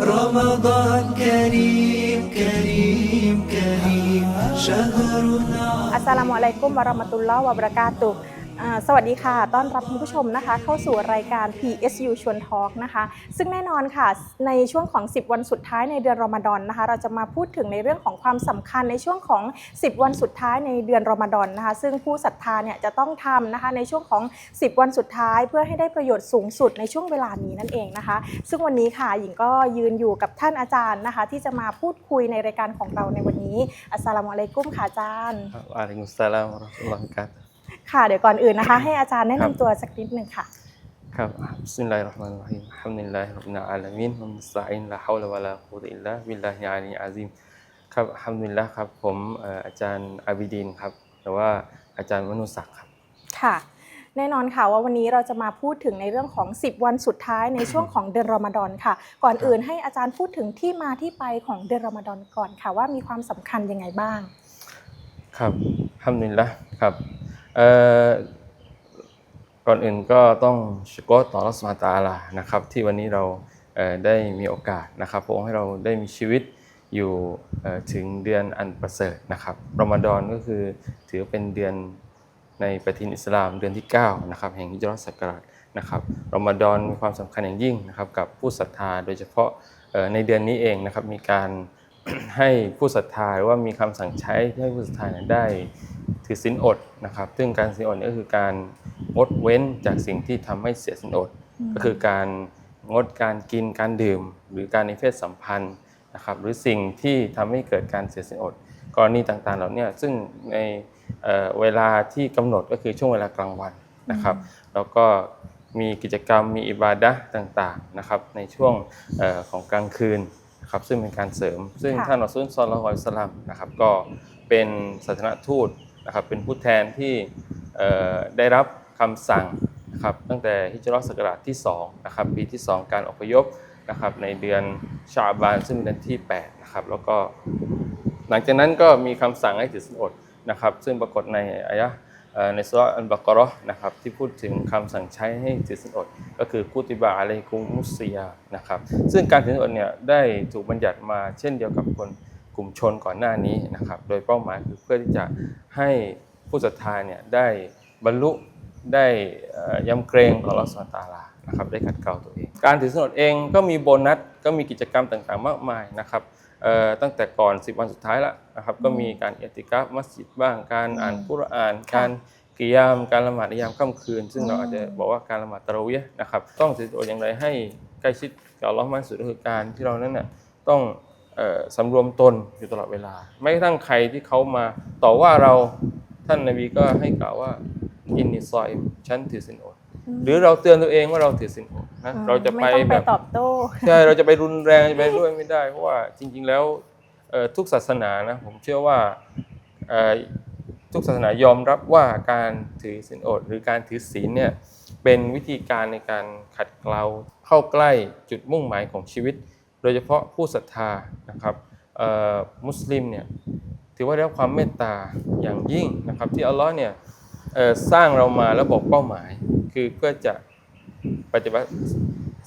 رمضان كريم كريم كريم شهرنا السلام عليكم ورحمة الله وبركاته สวัสดีค่ะ ต้อนรับคุณผู้ชมนะคะ เข้าสู่รายการ PSU ชวนทอล์กนะคะ ซึ่งแน่นอนค่ะ ในช่วงของ 10 วันสุดท้ายในเดือนรอมฎอนนะคะ เราจะมาพูดถึงในเรื่องของความสำคัญในช่วงของ 10 วันสุดท้ายในเดือนรอมฎอนนะคะ ซึ่งผู้ศรัทธาเนี่ยจะต้องทำนะคะในช่วงของ 10 วันสุดท้าย เพื่อให้ได้ประโยชน์สูงสุดในช่วงเวลานี้นั่นเองนะคะ ซึ่งวันนี้ค่ะหญิงก็ยืนอยู่กับท่านอาจารย์นะคะ ที่จะมาพูดคุยในรายการของเราในวันนี้ อัสสลามุอะลัยกุมค่ะอาจารย์อะลัยกุมสลามวะเราะห์มะตุลลอฮิวะบะเราะกาตุ ค่ะเดี๋ยวก่อนอื่นนะคะ ให้อาจารย์แนะครับนำตัวสักนิดหนึ่งค่ะ ครับบิสมิลลาฮิรเราะห์มานิรเราะฮีมอัลฮัมดุลิลลาฮิร็อบบิลอาลามีนวะมุสตะอีนลาฮาวละวะลากุวะตะอิลลาบิลลาฮิอาลีอาซีมครับอัลฮัมดุลิลลาห์ครับผมเอ่ออาจารย์อาบิดีนครับหรือว่าอาจารย์มนุศักดิ์ครับ ค่ะ แน่นอนค่ะว่าวันนี้เราจะมาพูดถึงในเรื่องของ 10 วันสุดท้ายในช่วงของเดือนรอมฎอนค่ะ ก่อนอื่นให้อาจารย์พูดถึงที่มาที่ไปของเดือนรอมฎอนก่อนค่ะ ว่ามีความสำคัญยังไงบ้าง ครับอัลฮัมดุลิลละครับเอ่อ ก่อนอื่นก็ต้องชกต่อรัสมาตาลานะครับ ที่วันนี้เราเได้มีโอกาสนะครับพระองค์ให้เราได้มีชีวิตอยู่ถึงเดือนอันประเสริฐนะครับรอมฎอนก็คือถือเป็นเดือนในปฏิทินอิสลามเดือนที่9นะครับแห่งฮิจรัสศักราชนะครับรอมฎอนมีความสำคัญอย่างยิ่งนะครับกับผู้ศรัทธาโดยเฉพาะในเดือนนี้เองนะครับมีการให้ผู้ศรัทธาหรือว่ามีคำสั่งใช้ให้ผู้ศรัทธาได้ ถือศีลอดนะครับ ซึ่งการศีลอดเนี่ยก็คือการงดเว้นจากสิ่งที่ทำให้เสียศีลอด ก็คือการงดการกินการดื่ม หรือการในเพศสัมพันธ์นะครับหรือสิ่งที่ทำให้เกิดการเสียศีลอด กรณีต่างๆเหล่าเนี้ซึ่งในเอ่อเวลาที่กำหนดก็คือช่วงเวลากลางวันนะครับ แล้วก็มีกิจกรรมมีอิบาดะห์ต่างๆนะครับในช่วงเอ่อของกลางคืนนะครับซึ่งเป็นการเสริม ซึ่งค่ะท่านอัสซุลซอลลัลลอฮุอะลัยฮิวะสัลลัมนะครับก็เป็นศาสนทูต นะครับเป็นผู้แทนที่ได้รับคำสั่งนะครับตั้งแต่ฮิจรัสกราชที่2นะครับปีที่ 2 การอพยพนะครับในเดือนชาบานซึ่งเป็นเดือนที่8นะครับแล้วก็หลังจากนั้นก็มีคำสั่งให้ถือศีลอดนะครับซึ่งปรากฏในอายะในสุรอัลบากราะนะครับที่พูดถึงคำสั่งใช้ให้ถือศีลอด ก็คือกุติบะอะลัยกุมุสซิยนะครับซึ่งการถือศีลอดเนี่ยได้ถูกบัญญัติมาเช่นเดียวกับคน กลุ่มชนก่อนหน้านี้นะครับ โดยเป้าหมายคือเพื่อที่จะให้ผู้ศรัทธาเนี่ยได้บรรลุได้เอ่อยำเกรงต่ออัลลอฮฺสุบฮานะฮูวะตะอาลานะครับได้ขัดเกลาตัวเอง การถือศีลอดเองก็มีโบนัสก็มีกิจกรรมต่างๆ มากมายนะครับเอ่อตั้งแต่ก่อน 10 วันสุดท้ายแล้วนะครับก็มีการเอติกาฟมัสยิดบ้างการอ่านกุรอาน การกิยามการละหมาดในยามค่ำคืน ซึ่งเราอาจจะบอกว่าการละหมาดตะเราะเวียห์นะครับต้องถือตัวอย่างไรให้ใกล้ชิดกับอัลลอฮ์มากที่สุดก็คือการที่เรานั้นน่ะต้องเอ่อ สำรวมตนอยู่ตลอดเวลา ไม่กระทั่งใครที่เขามาต่อว่าเราท่านนบีก็ให้กล่าวว่าอินนิซอยมฉันถือสินอดหรือเราเตือนตัวเองว่าเราถือสินอดนะเราจะไปไม่ต้องแบไปบตอบโต้ใช่เราจะไปรุนแรงจะไปด้วยไม่ได้ เพราะว่าจริง ๆ แล้วเอ่อทุกศาสนานะผมเชื่อว่าเอ่อทุกศาสนายอมรับว่าการถือศีลอด หรือการถือศีลเนี่ยเป็นวิธีการในการขัดเกลาเข้าใกล้จุดมุ่งหมายของชีวิต โดยเฉพาะผู้ศรัทธานะครับมุสลิมเนี่ยถือว่าได้รับความเมตตาอย่างยิ่งนะครับ ที่อัลลอฮ์เนี่ยสร้างเรามาแล้วบอกเป้าหมาย คือเพื่อจะปฏิบัติ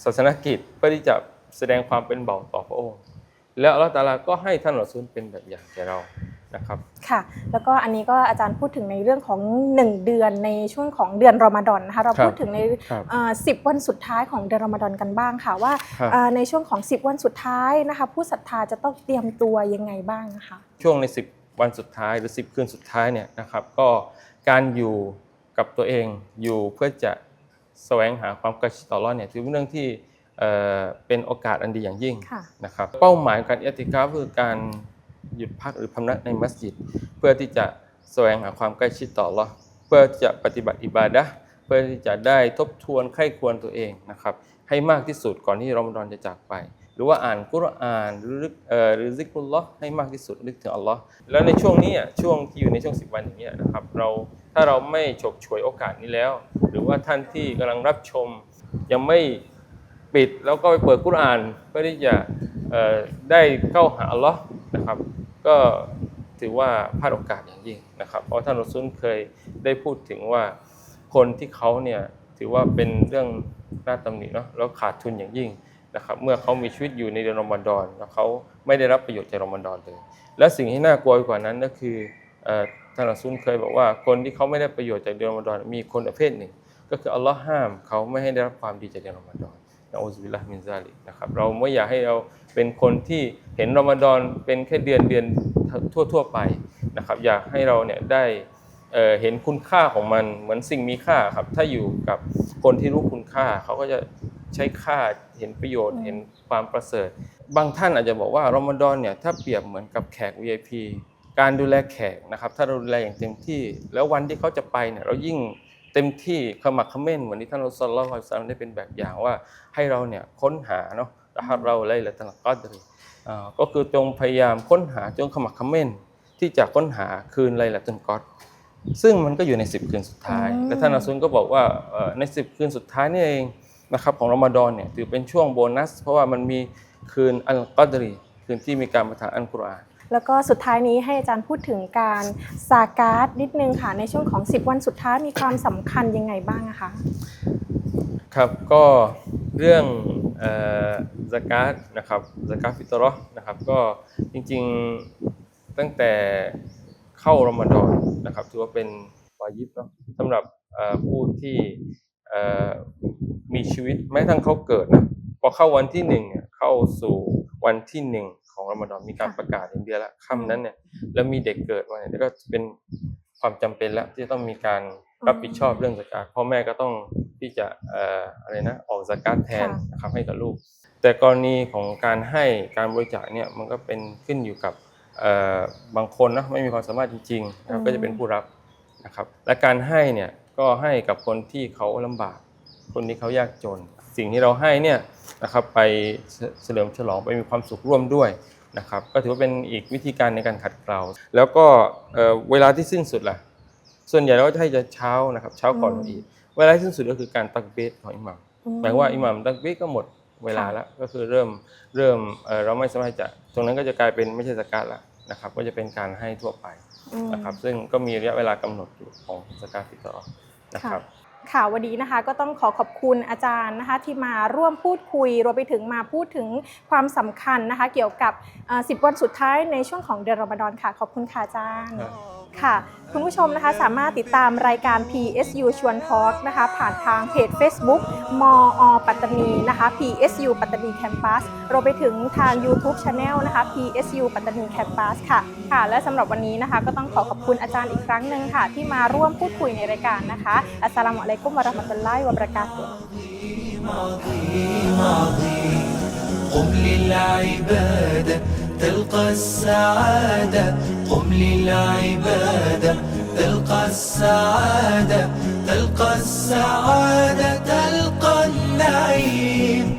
ศาสนกิจเพื่อที่จะแสดงความเป็นเบาต่อพระองค์ แล้วอัลลอฮ์ตาลาก็ให้ท่านรอซูลเป็นแบบอย่างแก่เรานะครับค่ะ แล้วก็อันนี้ก็อาจารย์พูดถึงในเรื่องของ 1 เดือนในช่วงของเดือนรอมฎอนนะคะเราครับพูดถึงในครับเอ่อ10วันสุดท้ายของเดือนรอมฎอนกันบ้างค่ะว่าครับเอ่อในช่วงของ 10 วันสุดท้ายนะคะผู้ศรัทธาจะต้องเตรียมตัวยังไงบ้างนะคะช่วงใน 10 วันสุดท้ายหรือ 10 คืนสุดท้ายเนี่ยนะครับก็การอยู่กับตัวเองอยู่เพื่อจะแสวงหาความใกล้ชิดต่ออัลเลอฮ์เนี่ยถือเป็นเรื่องที่เอ่อเป็นโอกาสอันดีอย่างยิ่งค่ะนะครับเป้าหมายของการเอติกาฟคือการ หยุดพักหรือพำนักในมัสยิด เพื่อที่จะแสวงหาความใกล้ชิดต่อลเลอเพื่อจะปฏิบัติอิบาดะเพื่อที่จะได้ทบทวนไข้ควรตัวเองนะครับ ให้มากที่สุดก่อนที่รอมฎอนจะจากไป หรือว่าอ่านกุรอานหรือรึกเอ่อหรือซิกุลลอฮ์ให้มากที่สุดนึกถึงอัลลอฮ์แล้วในช่วงนี้ช่วงที่อยู่ในช่วง 10 วันอย่างเงี้ยนะครับ เราถ้าเราไม่ฉกฉวยโอกาสนี้แล้ว หรือว่าท่านที่กำลังรับชมยังไม่ปิดแล้วก็ไปเปิดกุรอานเพื่อที่จะเอ่อได้เข้าหาอัลลอฮ์นะครับ ก็ถือว่าพลาดโอกาสอย่างยิ่งนะครับ เพราะท่านรอซุลเคยได้พูดถึงว่าคนที่เขาเนี่ยถือว่าเป็นเรื่องน่าตำหนิเนาะแล้วขาดทุนอย่างยิ่งนะครับ เมื่อเขามีชีวิตอยู่ในเดือนรอมฎอนแล้วเขาไม่ได้รับประโยชน์จากรอมฎอนเลย และสิ่งที่น่ากลัวกว่านั้นก็คือท่านรอซุลเคยบอกว่าคนที่เขาไม่ได้ประโยชน์จากเดือนรอมฎอนมีคนประเภทหนึ่ง ก็คืออัลลอฮ์ห้ามเขาไม่ให้ได้รับความดีจากเดือนรอมฎอน นะอูซบิลลาฮ์มินซาลิกนะครับเราไม่อยากให้เราเป็นคนที่เห็นรอมฎอนเป็นแค่เดือนเดือนทั่วทั่วๆไปนะครับอยากให้เราเนี่ยได้เอ่อเห็นคุณค่าของมันเหมือนสิ่งมีค่าครับถ้าอยู่กับคนที่รู้คุณค่าเขาก็จะใช้ค่าเห็นประโยชน์อืมเห็นความประเสริฐ บางท่านอาจจะบอกว่ารอมฎอนเนี่ยถ้าเปรียบเหมือนกับแขก VIP การดูแลแขกนะครับถ้าเราดูแลอย่างเต็มที่ แล้ววันที่เขาจะไปเนี่ยเรายิ่ง เต็มที่ขมักเขม้นเหมือนที่ท่านอัลลอฮฺสัลลัลลอฮุอะลัยฮิวะซัลลัมได้เป็นแบบอย่างว่าให้เราเนี่ยค้นหาเนาะรหัสเราไลละตัลกัดรีอ่าก็คือจงพยายามค้นหาจงขมักเขม้นที่จะค้นหาคืนไลละตัลกัดซึ่งมันก็อยู่ใน 10 คืนสุดท้ายอืมและท่านอัสซุลก็บอกว่าเอ่อใน 10 คืนสุดท้ายนี่เองนะครับของรอมฎอนเนี่ยถือเป็นช่วงโบนัส เพราะว่ามันมีคืนอัลกัดรีคืนที่มีการประทานอัลกุรอาน แล้วก็สุดท้ายนี้ให้อาจารย์พูดถึงการซาการ์ดนิดนึงค่ะในช่วงของ 10 วันสุดท้ายมีความสำคัญยังไงบ้างอะคะ ครับก็เรื่องสากาตนะครับสากาตฟิตรอห์นะครับก็จริงๆตั้งแต่เข้ารอมฎอนนะครับถือว่าเป็นวาญิบเนาะสำหรับผู้ที่มีชีวิตแม้ทั่งเขาเกิดนะพอเข้าวันที่หนึ่งเข้าสู่วันที่หนึ่ง ของรอมฎอนมีการค่ะประกาศอย่างเดียวละค่ำนั้นเนี่ยแล้วมีเด็กเกิดมาเนี่ยก็เป็นความจำเป็นแล้วที่จะต้องมีการรับผิดชอบเรื่องสกาตพ่อแม่ก็ต้องที่จะเอ่ออะไรนะออกสกาตแทนค่ะนะครับให้กับลูก แต่กรณีของการให้การบริจาคเนี่ยมันก็เป็นขึ้นอยู่กับเอ่อบางคนนะไม่มีความสามารถจริงๆนะครับก็จะเป็นผู้รับนะครับและการให้เนี่ยก็ให้กับคนที่เขาลำบาก คนที่เขายากจน สิ่งที่เราให้เนี่ยนะครับไปเฉลิมฉลองไปมีความสุขร่วมด้วยนะครับก็ถือว่าเป็นอีกวิธีการในการขัดเกลาแล้วก็เอ่อเวลาที่สิ้นสุดล่ะส่วนใหญ่เราก็จะให้จะเช้านะครับเช้าก่อนอืมอีกเวลาที่สิ้นสุดก็คือการตักเบสของอิหมัมหมายความว่าอิหมัมตักบีรก็หมดเวลาแล้วก็คือเริ่มเริ่มเอ่อเราไม่สามารถจะตรงนั้นก็จะกลายเป็นไม่ใช่สกัดละนะครับก็จะเป็นการให้ทั่วไปอืมนะครับซึ่งก็มีระยะเวลากำหนดอยู่ของสกัดฟิตรอห์นะครับ ค่ะวันนี้นะคะก็ต้องขอขอบคุณอาจารย์นะคะที่มาร่วมพูดคุยรวมไปถึงมาพูดถึงความสำคัญนะคะ เกี่ยวกับ 10 วันสุดท้ายในช่วงของเดือนรอมฎอนค่ะ ขอบคุณค่ะอาจารย์ ครับ ค่ะ คุณผู้ชมนะคะสามารถติดตามรายการ PSU ชวนทอล์กนะคะ ผ่านทางเพจ Facebook มอปัตตานีนะคะ PSU ปัตตานีแคมปัสรวมไปถึงทาง YouTube Channel นะคะ PSU ปัตตานีแคมปัสค่ะ ค่ะ และสำหรับวันนี้นะคะ ก็ต้องขอขอบคุณอาจารย์อีกครั้งหนึ่งค่ะ ที่มาร่วมพูดคุยในรายการนะคะ อัสสลามุอะลัยกุมวะเราะห์มะตุลลอฮิวะบะเราะกาตุฮ์ عظيم عظيم قم للعبادة تلقى السعادة قم للعبادة. تلقى السعادة تلقى السعادة تلقى النعيم.